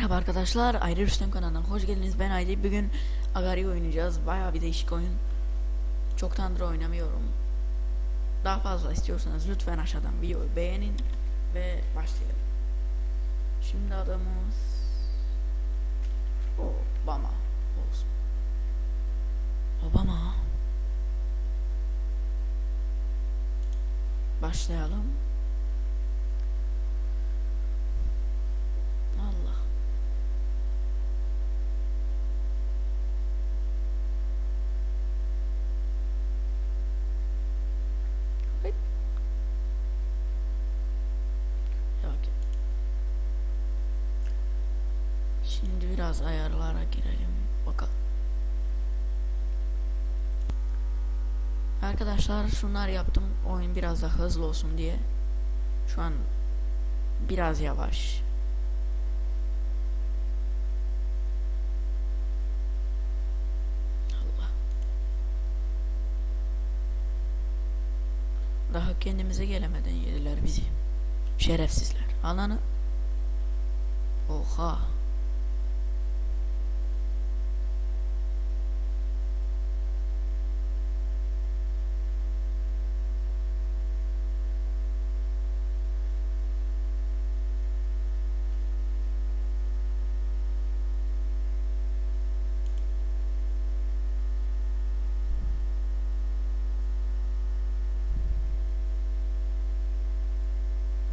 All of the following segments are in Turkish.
Merhaba arkadaşlar, Ayrı Rüstem kanalına hoş geldiniz. Ben Ayrı. Bugün Agari oynayacağız. Bayağı bir değişik oyun. Çoktandır oynamıyorum. Daha fazla istiyorsanız lütfen aşağıdan videoyu beğenin ve başlayalım. Şimdi adamız Obama olsun. Obama. Başlayalım. Şimdi biraz ayarlara girelim. Bakalım. Arkadaşlar şunlar yaptım. Oyun biraz daha hızlı olsun diye. Şu an biraz yavaş. Allah. Daha kendimize gelemeden yediler bizi. Şerefsizler. Ananı. Oha.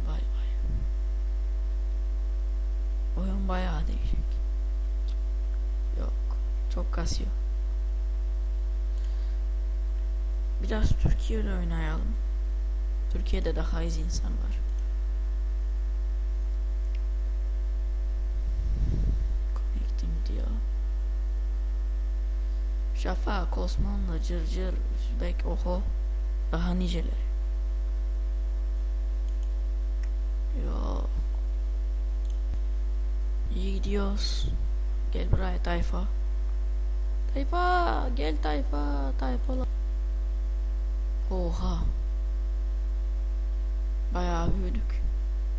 Vay vay. Oyun bayağı değişik. Yok. Çok kasıyor. Biraz Türkiye'de oynayalım. Türkiye'de daha az insan var. Connecting diyor. Şafak, Osmanlı, Cırcır, Üzbek, oho. Daha niceleri. Yok. İyi gidiyoruz. Gel buraya tayfa. Tayfa gel tayfa tayfa. Oha. Bayağı büyüdük.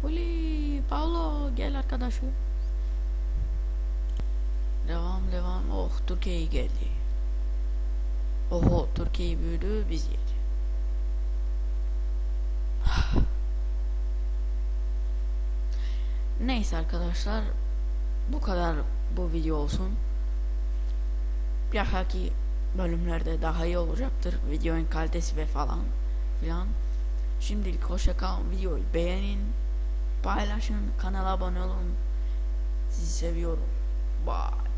Uli Paulo gel arkadaşım. Devam devam. Oh Türkiye geldi. Oho Türkiye büyüdü biz yedik. Neyse arkadaşlar bu kadar bu video olsun. Dahaki bölümlerde daha iyi olacaktır. Videonun kalitesi ve falan filan. Şimdilik hoşça kalın. Videoyu beğenin. Paylaşın. Kanala abone olun. Sizi seviyorum. Bye